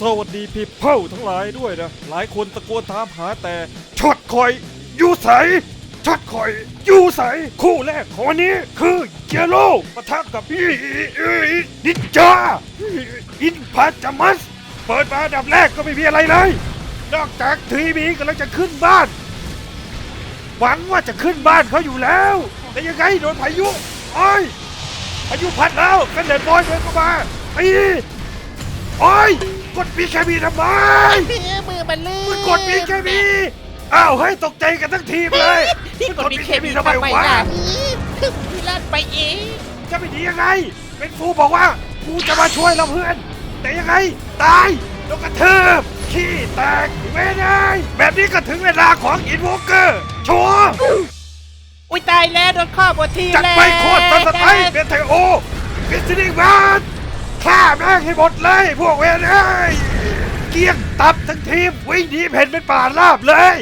สวัสดีพี่เผ่าทั้งหลายด้วยนะ หลายคนตะโกนถามหาแต่ช็อตคอยอยู่ใสช็อตคอยอยู่ใสคู่แรกของวันนี้คือเจโร่ปะทะกับพี่นินจาอินพาจามัส เปิดมานดับแรกก็ไม่มีอะไรเลย นอกจากทีวีกำลังจะขึ้นบ้าน หวังว่าจะขึ้นบ้านเขาอยู่แล้ว แต่ยังไงโดนพายุโอ้ยพายุพัดแล้วกันเด็ดบอยเดินเข้ามาตีโอ้ย กดปีแคบีทำไมมือมันลื่นมึงกดปีแคบีอ้าวเฮ้ยตกใจกันทั้งทีมเลยพี่มึงกดมีเคมีทำไมวะล่ะพี่ลาดไปเองจะไปดียังไง เป็นฟูบอกว่ากูจะมาช่วยเราเพื่อน แต่ยังไง ตายโดนกระเทิบขี้แตกไม่ได้ แบบนี้ก็ถึงเวลาของอินวอเกอร์ชัวร์อุ้ยตายแล้วโดนข้อบนทีจัดแล้วไปโคตรสันสไตล์เบนไทโอฟิสติงบาร์ ฆ่าแม่งให้หมดเลยพวกเวนเอ้ยเกลี้ยงตับทั้งทีมวิ่งหนีเพ่นเป็นป่าราบเลย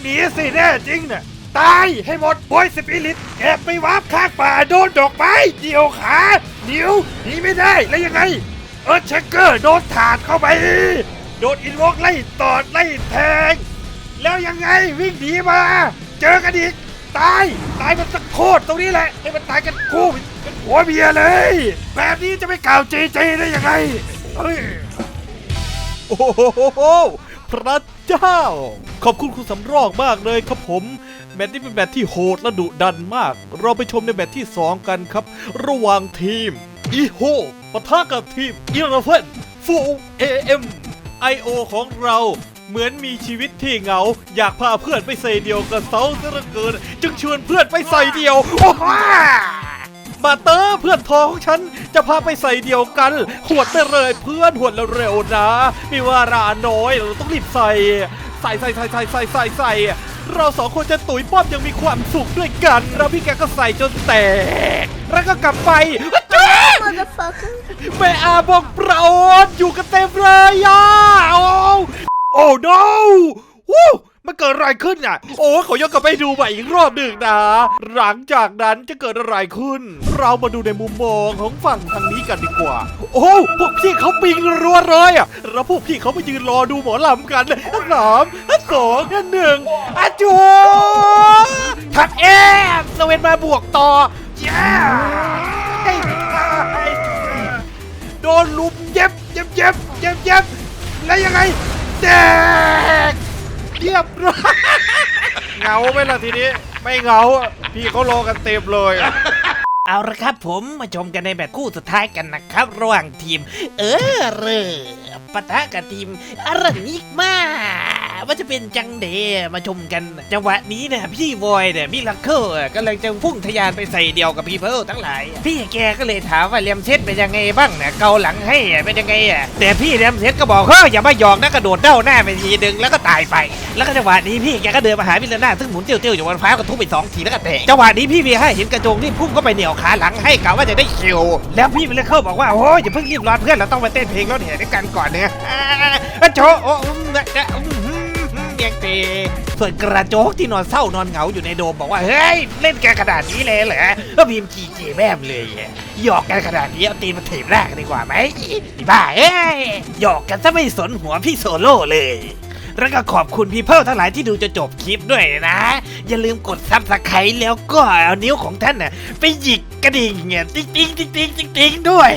หนีสิแน่จริงน่ะตายให้หมดบอยสปิริตแอบไปวาร์ปข้างป่าโดนดอกไม้เดี่ยวขาเดียวหนีไม่ได้แล้วยังไง เออเช็คเกอร์โดนถาดเข้าไป โดนอินวอกไล่ตอดไล่แทง แล้วยังไงวิ่งหนีมา เจอกันอีกตาย ตายมันตะโคตรตรงนี้แหละให้มันตายกันคู่ เป็นผัวเมียเลย แบบนี้จะไม่กล่าวเจเจได้ยังไงเฮ้ยโอ้โหพระเจ้า ขอบคุณคุณสำรองมากเลยครับผมแมตช์นี้เป็นแมตช์ที่โหดและดุดันมาก เราไปชมในแมตช์ที่ 2 กันครับ ระหว่างทีมอีโฮปะทะกับทีมอีราเฟนฟูเอ็มไอโอของเราเหมือนมีชีวิตที่เหงา อยากพาเพื่อนไปใส่เดียวกับเซาซะเหลือเกิน จึงชวนเพื่อนไปใส่เดียวโอ้โห มาเตอร์เพื่อนทองของฉันจะพาไปใส่เดียวกันหวดไปเลยเพื่อนหวดเร็วๆนะไม่ว่าราน้อยเราต้องรีบใส่ใส่ใส่ใส่ใส่ใส่ใส่ใส่เราสองคนจะตุ๋ยป้อมยังมีความสุขด้วยกันแล้วพี่แกก็ใส่จนแตก แล้วก็กลับไป Motherfucker. แม่อาบอกเปล่าอยู่กันเต็มเลยอะโอ้โอ้ no วู้ มันเกิดอะไรขึ้นอะ โอ้ขอยกกลับไปดูใหม่อีกรอบหนึ่งนะ หลังจากนั้นจะเกิดอะไรขึ้น เรามาดูในมุมมองของฝั่งทางนี้กันดีกว่า โอ้พวกพี่เขาปิงรัวเลยอะแล้วพวกพี่เขามายืนรอดูหมอลำกันสามสองหนึ่งอาจูทัดเอฟสเวนมาบวกต่อแย่โดนลุมเย็บเย็บเย็บเย็บเย็บแล้วยังไงแตกเรียบร้อยเหงาไหมล่ะทีนี้ ไม่เหงาอะพี่เขารอกันเต็มเลยอะเอาละครับผมมาชมกันในแมตช์คู่สุดท้ายกันนะครับ ระหว่างทีม เออเรอปะทะกับทีมอารันิกมา ว่าจะเป็นจังเดมาชมกันจังหวะนี้เนี่ยพี่วอยเนี่ยมิลักเคิลกำลังจะพุ่งทะยานไปใส่เดียวกับพีเพิลทั้งหลายพี่แกก็เลยถามว่าเลียมเซตเป็นยังไงบ้างเนี่ยเกาหลังให้เป็นยังไงอะแต่พี่เลียมเซตก็บอกเฮ้ยอย่ามาหยอกนะกระโดดเด้าหน้าไปทีดึงแล้วก็ตายไป แล้วก็จังหวะนี้พี่แกก็เดินมาหาวิลเลน่าซึ่งหมุนเตี้ยวๆอยู่บนฟ้าก็ทุบไปสองทีแล้วก็แตกจังหวะนี้พี่วีให้เห็นกระโจงนี่พุ่งเข้าไปเหนี่ยวขาหลังให้กะว่าจะได้คิวแล้วพี่วิลเลเคิลบอกว่าโอ้ยอย่าเพิ่งรีบร้อนเพื่อนเราต้องไปเต้นเพลงรถแห่ด้วยกันก่อนเนี่ยอ่าโจโอ้ อืมอะอืมอืมอืมยังเตส่วนกระโจกที่นอนเศร้านอนเหงาอยู่ในโดมบอกว่า เฮ้ย เล่นกันขนาดนี้เลยเหรอก็พิมพ์จีเจแม่มเลยหยอกกันขนาดนี้เอาตีนมาถีบแรกดีกว่าไหมอีบ้าเอ้ยหยอกกันซะไม่สนหัวพี่โซโล่เลยแล้วก็ขอบคุณพี่เพิลทั้งหลายที่ดูจนจบคลิปด้วยนะ อย่าลืมกดซับสไครต์แล้วก็เอานิ้วของท่านน่ะไปหยิกกระดิ่งเนี่ยติ๊งติ๊งติ๊งติ๊งติ๊งด้วย